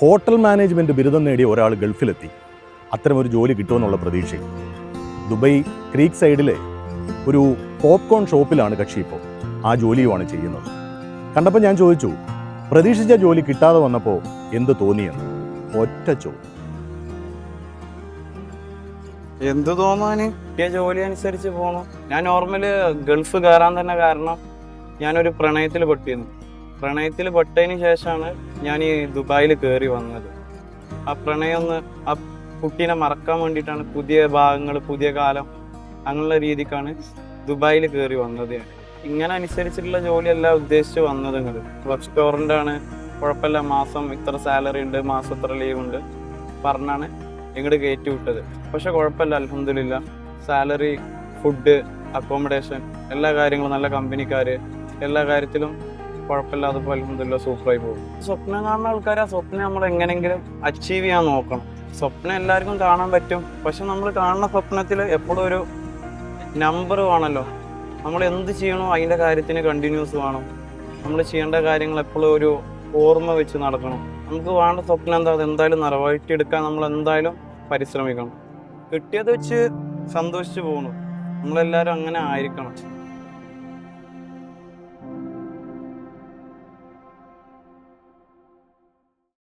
Hotel management ബിരുദം നേടിയ ഒരാൾ ഗൾഫിലെത്തി. അത്തരമൊരു ജോലി കിട്ടുമെന്നുള്ള പ്രതീക്ഷയിൽ ദുബൈ ക്രീക്ക് സൈഡിലെ ഒരു പോപ്കോൺ ഷോപ്പിലാണ് കക്ഷി ഇപ്പോൾ. ആ ജോലിയുമാണ് ചെയ്യുന്നത്. കണ്ടപ്പോൾ ഞാൻ ചോദിച്ചു പ്രതീക്ഷിച്ച ജോലി കിട്ടാതെ വന്നപ്പോൾ എന്ത് തോന്നിയെന്ന്? ഒറ്റ ചോദ്യം. എന്ത് തോന്നാന്? ഞാൻ ജോലി അനുസരിച്ച് പോകണം ഞാൻ നോർമൽ ഗൾഫ് കയറാൻ തന്നെ കാരണം ഞാനൊരു പ്രണയത്തിൽ പെട്ടിരുന്നു. പ്രണയത്തിൽ പെട്ടതിന് ശേഷമാണ് ഞാൻ ഈ ദുബായിൽ കയറി വന്നത്. ആ പ്രണയം ഒന്ന് ആ കുട്ടീനെ മറക്കാൻ വേണ്ടിയിട്ടാണ് പുതിയ ഭാഗങ്ങൾ പുതിയ കാലം അങ്ങനെയുള്ള രീതിക്കാണ് ദുബായിൽ കയറി വന്നത്. ഇങ്ങനെ അനുസരിച്ചിട്ടുള്ള ജോലിയല്ല ഉദ്ദേശിച്ച് വന്നത് നിങ്ങൾ റെസ്റ്റോറന്റ് ആണ് കുഴപ്പമില്ല മാസം ഇത്ര സാലറി ഉണ്ട് മാസം ഇത്ര ലീവ് ഉണ്ട് പറഞ്ഞാണ് ഇങ്ങോട്ട് കയറ്റി വിട്ടത്. പക്ഷെ കുഴപ്പമില്ല അലഹമില്ല സാലറി ഫുഡ് അക്കോമഡേഷൻ എല്ലാ കാര്യങ്ങളും നല്ല കമ്പനിക്കാർ എല്ലാ കാര്യത്തിലും കുഴപ്പമില്ലാതെ പോലെ സൂപ്പറായി പോകും. സ്വപ്നം കാണുന്ന ആൾക്കാർ ആ സ്വപ്നം നമ്മൾ എങ്ങനെയെങ്കിലും അച്ചീവ് ചെയ്യാൻ നോക്കണം. സ്വപ്നം എല്ലാവർക്കും കാണാൻ പറ്റും. പക്ഷെ നമ്മൾ കാണുന്ന സ്വപ്നത്തിൽ എപ്പോഴും ഒരു നമ്പർ വേണമല്ലോ നമ്മൾ എന്ത് ചെയ്യണോ അതിന്റെ കാര്യത്തിന് കണ്ടിന്യൂസ് വേണം. നമ്മൾ ചെയ്യേണ്ട കാര്യങ്ങൾ എപ്പോഴും ഒരു ഓർമ്മ വെച്ച് നടക്കണം. നമുക്ക് വേണ്ട സ്വപ്നം എന്താ? അത് എന്തായാലും നിറവേറ്റിയെടുക്കാൻ നമ്മൾ എന്തായാലും പരിശ്രമിക്കണം. കിട്ടിയത് വെച്ച് സന്തോഷിച്ച് പോകണം. നമ്മളെല്ലാവരും അങ്ങനെ ആയിരിക്കണം.